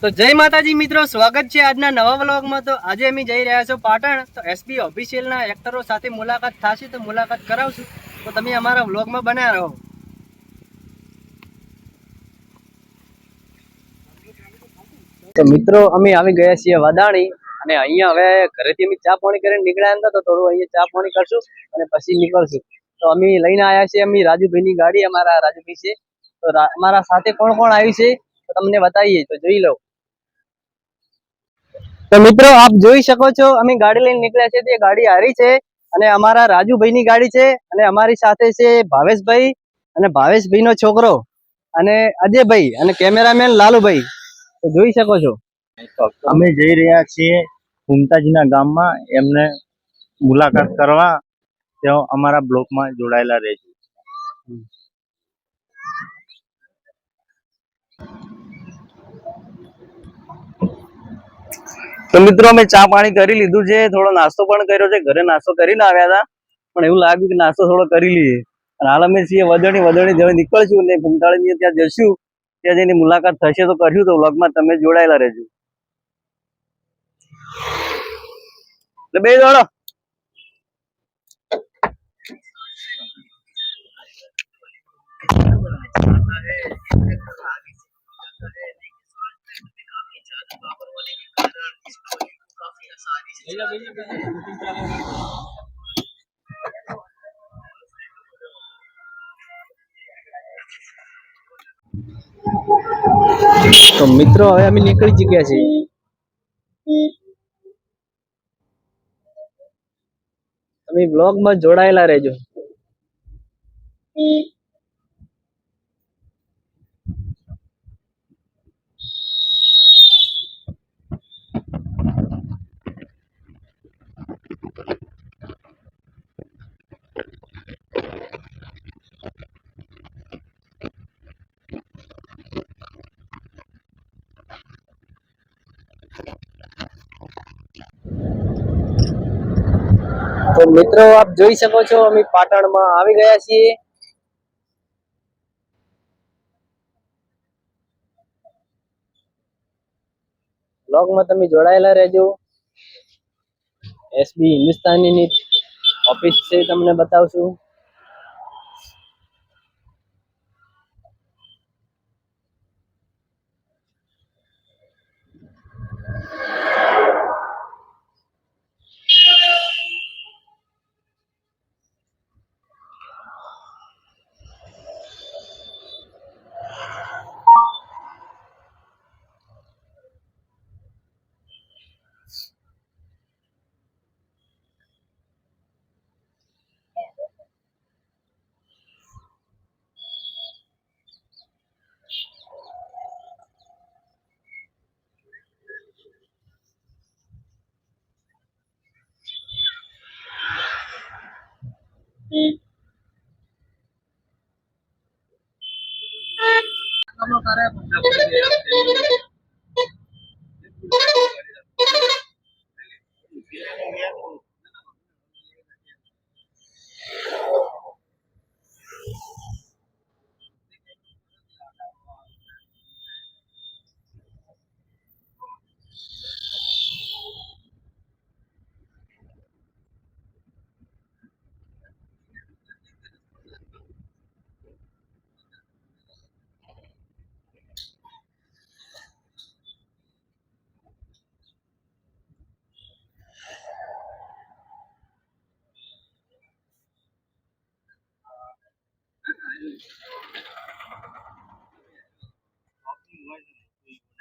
તો જય માતાજી મિત્રો, સ્વાગત છે આજના નવા વ્લોગમાં. તો આજે અમે જઈ રહ્યા છો પાટણ. તો એસબી ઓફિશિયલના એક્ટરો સાથે મુલાકાત થશે તો મુલાકાત કરાવશું. તો તમે અમારા વ્લોગમાં બન્યા રહો. તો મિત્રો, અમે આવી ગયા છીએ વદાણી અને અહીંયા હવે ઘરેથી અમે ચા પાણી કરીને નીકળ્યા હતા તો થોડું અહીંયા ચા પાણી કરશું અને પછી નીકળશું. તો અમે લઈને આવ્યા છીએ અમે રાજુભાઈની ગાડી, અમારા રાજુભાઈ છે. તો અમારા સાથે કોણ કોણ આવ્યું છે તો તમને બતાવીએ. તો જોઈ લો તો મિત્રો, આપ જોઈ શકો છો, અમે ગાડી લઈને નીકળ્યા છે તે ગાડી હારી છે અને અમારા રાજુભાઈની ગાડી છે અને અમારી સાથે છે ભાવેશભાઈ અને ભાવેશભાઈનો છોકરો અને અજયભાઈ અને કેમેરામેન લાલુભાઈ. તો જોઈ શકો છો. અમે જઈ રહ્યા છીએ હુમતાજીના ગામમાં. એમને મુલાકાત કરવા. તેઓ અમારા બ્લોકમાં જોડાયેલા રહેજો તો મિત્રો અમે ચા પાણી કરી લીધું છે. થોડો નાસ્તો પણ કર્યો છે. ઘરે નાસ્તો કરીને આવ્યા હતા. પણ એવું લાગ્યું કે નાસ્તો થોડો કરી લઈએ. અને હાલ અમે છીએ વદણી વદણી. જવા નીકળશું ને ભૂમતાળીની ત્યાં જશું ત્યાં જઈને મુલાકાત થશે તો કરશું તો વ્લોગમાં તમે જોડાયેલા રહેજો. એટલે બે દોડો. તો મિત્રો હવે અમે નીકળી ચૂક્યા છીએ. તમે બ્લોગમાં જોડાયેલા રહેજો. તો મિત્રો, આપ જોઈ શકો છો, અમે પાટણમાં આવી ગયા છીએ. બ્લોગમાં તમે જોડાયેલા રહેજો. એસબી હિન્દુસ્તાનીની ઓફિસ છે, તમને બતાવશું. happened.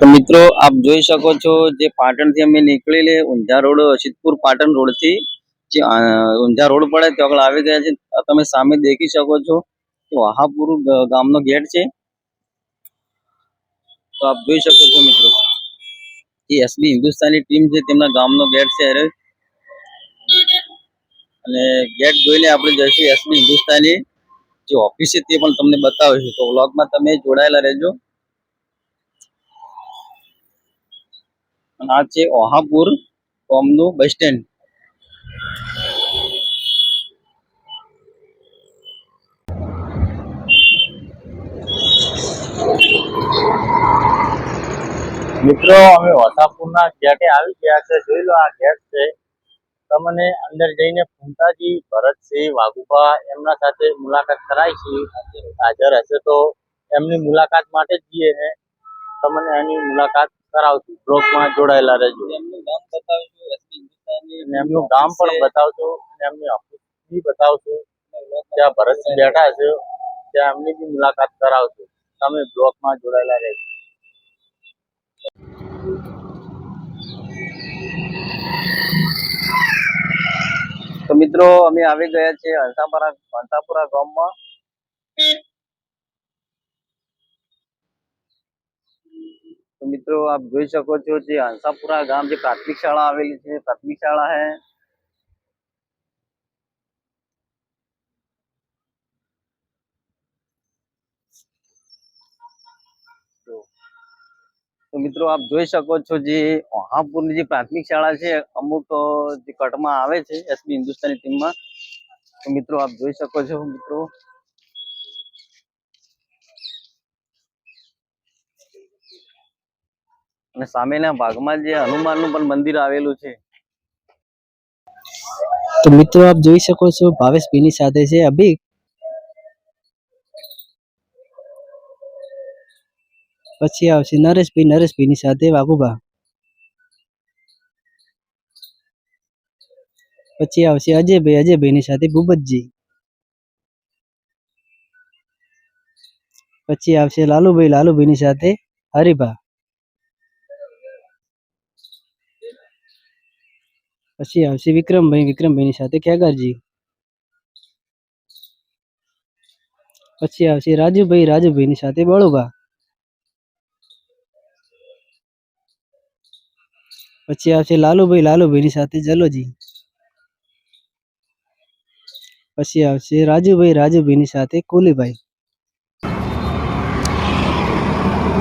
તો મિત્રો, આપ જોઈ શકો છો જે પાટણથી અમે નીકળેલી ઊંઝા રોડ સિદ્ધપુર પાટણ રોડથી જે ઊંઝા રોડ પડે ત્યાં આગળ આવી ગયા છે. તમે સામે દેખી શકો છો તો વહાપુર ગામનો ગેટ છે. તો આપ જોઈ શકો છો મિત્રો એ એસબી હિન્દુસ્તાની ટીમ છે, તેમના ગામનો ગેટ છે અરે અને ગેટ જોઈને આપણે જઈશું એસબી હિન્દુસ્તાની જે ઓફિસ છે તે પણ તમને બતાવીશું. તો વ્લોગમાં તમે જોડાયેલા રહેજો. અને આ છે ઓહાપુર કોમનું બસ સ્ટેન્ડ. મિત્રો, અમે વસાપુરના ગેટે આવી ગયા છે. જોઈ લો આ ગેટ છે. તમને અંદર જઈને ફૂંટાજી ભરતસિંહ, વાઘુભા એમના સાથે મુલાકાત કરાય છે. હાજર હશે તો એમની મુલાકાત માટે જ જઈએ ને. તમને એની મુલાકાત કરાવશું. બ્લોગમાં જોડાયેલા રહેજો. એમનું ગામ બતાવીશું એમનું પણ બતાવશું અને એમની ઓફિસ બી બતાવશું ત્યાં ભરતસિંહ બેઠા છે ત્યાં એમની બી મુલાકાત કરાવશું તમે બ્લોગમાં જોડાયેલા રહેજો. તો મિત્રો અમે આવી ગયા છીએ હંસાપુરા હંસાપુરા ગામમાં. તો મિત્રો આપ જોઈ શકો છો જે હંસાપુરા ગામ જે પ્રાથમિક શાળા આવેલી છે પ્રાથમિક શાળા હે. તો મિત્રો આપ જોઈ શકો છો જે ઓહાપુરની જે પ્રાથમિક શાળા છે અમુક અ, જે કટમાં આવે છે એસબી હિન્દુસ્તાની ટીમમાં. તો મિત્રો આપ જોઈ શકો છો મિત્રો. અને સામેના ભાગમાં જે હનુમાનનું પણ મંદિર આવેલું છે. તો મિત્રો, આપ જોઈ શકો છો ભાવેશભાઈની સાથે છે અભિક. પછી આવશે નરેશભાઈ નરેશભાઈની સાથે વાઘુભા. પછી આવશે અજયભાઈ, અજયભાઈની સાથે ભૂપતજી. પછી આવશે લાલુભાઈ, લાલુભાઈની સાથે હરિભા. પછી આવશે વિક્રમભાઈ. વિક્રમભાઈની સાથે ખેગારજી પછી આવશે રાજુભાઈ. રાજુભાઈની સાથે બળુભા. પછી આવશે લાલુભાઈ. લાલુભાઈની સાથે જલોજી. પછી આવશે રાજુભાઈ. રાજુભાઈની સાથે કોલીભાઈ.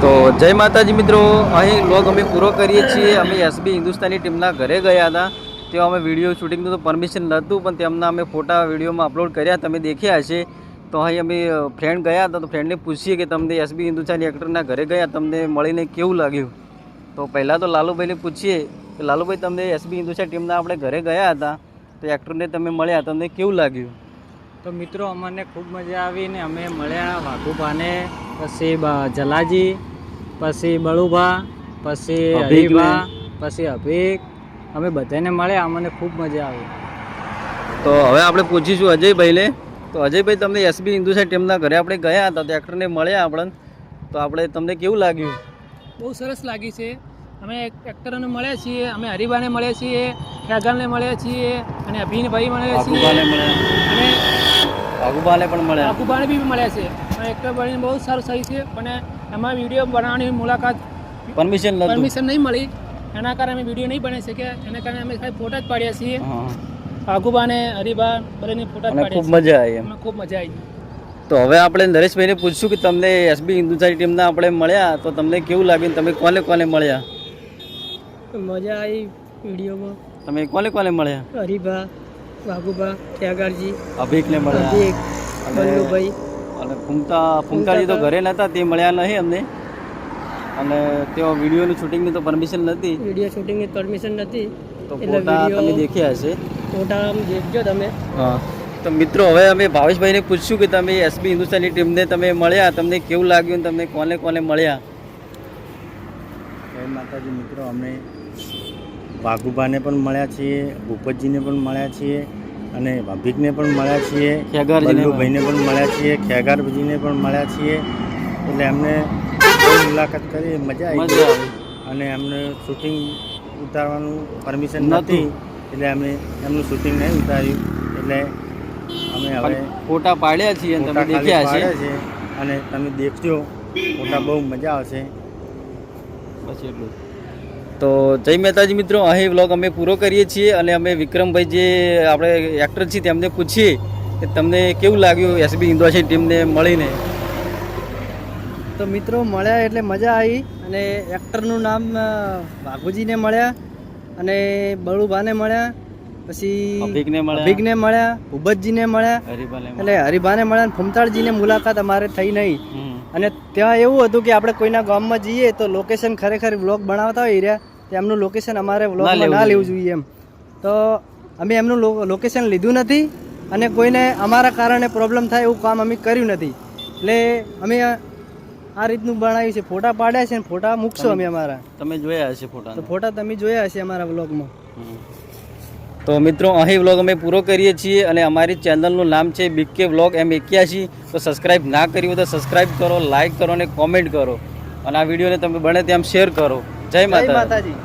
તો જય માતાજી મિત્રો. અહીં લોગ અમે પૂરો કરીએ છીએ. અમે એસબી હિન્દુસ્તાની ટીમના ઘરે ગયા હતા. ત્યાં અમે વીડિયો શૂટિંગનું તો પરમિશન નહોતું પણ તેમના અમે ફોટા વિડીયોમાં અપલોડ કર્યા તમે દેખ્યા હશે. તો અહીં અમે ફ્રેન્ડ ગયા હતા તો ફ્રેન્ડને પૂછીએ કે તમને એસબી હિન્દુસ્તાની એક્ટરના ઘરે ગયા તમને મળીને કેવું લાગ્યું? તો પહેલાં તો લાલુભાઈને પૂછીએ કે લાલુભાઈ તમને એસબી હિન્દુસ્તાની ટીમના આપણે ઘરે ગયા હતા તો એક્ટરને તમે મળ્યા તમને કેવું લાગ્યું? તો મિત્રો અમને ખૂબ મજા આવી ને અમે મળ્યા વાઘુભાને પછી જલાજી પછી બળુભા પછી. હરિભા પછી અભિક અમે બધાને મળ્યા અમને ખૂબ મજા આવી. તો હવે આપણે પૂછીશું અજયભાઈને. તો અજયભાઈ તમને એસબી હિન્દુસ્તાની ટીમના ઘરે આપણે ગયા હતા તો એક્ટરને મળ્યા આપણને. તો આપણે તમને કેવું લાગ્યું? બહુ સરસ લાગી છે. અમે એક્ટરોને મળ્યા છીએ અમે હરિભાને મળ્યા છીએ ખ્યાગાલને મળ્યા છીએ અને અભિનભાઈ મળ્યા છીએ. અને વાઘુબાને પણ મળ્યા. આકુબાને બી મળ્યા છે. અને એક્ટર બનીને બહુ સારું થઈ છે. પણ એમાં વીડિયો બનાવવાની મુલાકાત પરમિશન પરમિશન નહીં મળી. એના કારણે અમે વીડિયો નહીં બની શક્યા એના કારણે અમે ખાલી ફોટા જ પાડ્યા છીએ. હા. આકુબાને હરિભા બધાની ફોટા જ પાડ્યા ખૂબ મજા આવી એમ. અમને ખૂબ મજા આવી. તો હવે આપણે નરેશભાઈને પૂછશું કે તમને એસબી હિન્દુસ્તાની ટીમના આપણે મળ્યા? તો તમને કેવું લાગ્યું? તમે કોને કોને મળ્યા? મજા આવી વિડીયોમાં. તમે કોને કોને મળ્યા? હરિભા વાઘુભા ત્યાગારજી અભિકને મળ્યા. અને અને ફૂમતા ફૂમતાજી તો ઘરે નહોતા તે મળ્યા નહીં અમને. અને તેઓ વિડીયોનું શૂટિંગની તો પરમિશન નથી. વીડિયો શૂટિંગની પરમિશન નથી. તો ફોટા તમે દેખ્યા હશે? ફોટા આમ દેખજો તમે. હા. તો મિત્રો હવે અમે ભાવેશભાઈને પૂછશું કે તમે એસબી હિન્દુસ્તાની ટીમને તમે મળ્યા તમને કેવું લાગ્યું તમને કોને કોને મળ્યા? જય માતાજી મિત્રો અમે વાઘુભાને પણ મળ્યા છીએ ભૂપતજીને પણ મળ્યા છીએ અને ભાભીકને પણ મળ્યા છીએ ખેગારજીને બલ્લુભાઈને પણ મળ્યા છીએ ખેગારજીને પણ મળ્યા છીએ. એટલે એમને મુલાકાત કરી મજા આવી. અને એમને શૂટિંગ ઉતારવાનું પરમિશન નથી એટલે અમે એમનું શૂટિંગ નહીં ઉતાર્યું. એટલે અમે હવે ફોટા પાડ્યા છીએ તમે દેખ્યા છે અને તમે દેખજો ફોટા બહુ મજા આવશે. બસ એટલું તો જય મહેતાજી મિત્રો અહીં વ્લોગ અમે પૂરો કરીએ છીએ અને અમે વિક્રમભાઈ જે આપણે એક્ટર છીએ તેમને પૂછીએ કે તમને કેવું લાગ્યું એસબી ઇન્દોસી ટીમને મળીને? તો મિત્રો મળ્યા એટલે મજા આવી અને એક્ટરનું નામ ભાગુજીને મળ્યા અને બળુભાને મળ્યા. પછી ભીગને મળ્યા. ભૂપતજીને મળ્યા એટલે હરિભાને મળ્યા અને ફમતાળજીને મુલાકાત અમારે થઈ નહીં. અને ત્યાં એવું હતું કે આપણે કોઈના ગામમાં જઈએ તો લોકેશન ખરેખર વ્લોગ બનાવતા હોય રહ્યા તો એમનું લોકેશન અમારે વ્લોગમાં ના લેવું. જોઈએ એમ. તો અમે એમનું લોકેશન લીધું નથી અને કોઈને અમારા કારણે પ્રોબ્લેમ થાય એવું કામ અમે કર્યું નથી. એટલે અમે આ રીતનું બનાવ્યું છે. ફોટા પાડ્યા છે ને ફોટા મૂકશો અમે અમારા. તમે જોયા હશે ફોટા તો ફોટા તમે જોયા હશે અમારા વ્લોગમાં. તો મિત્રો અહીં વ્લોગ અમે પૂરો કરીએ છીએ અને અમારી ચેનલનું નામ છે બીકે વ્લોગ એમ એક્યાસી તો સબસ્ક્રાઈબ ના કર્યું હોય તો સબસ્ક્રાઈબ કરો લાઇક કરો અને કોમેન્ટ કરો. અને આ વિડીયોને તમે બને તેમ શેર કરો. જય જય માતા માતાજી.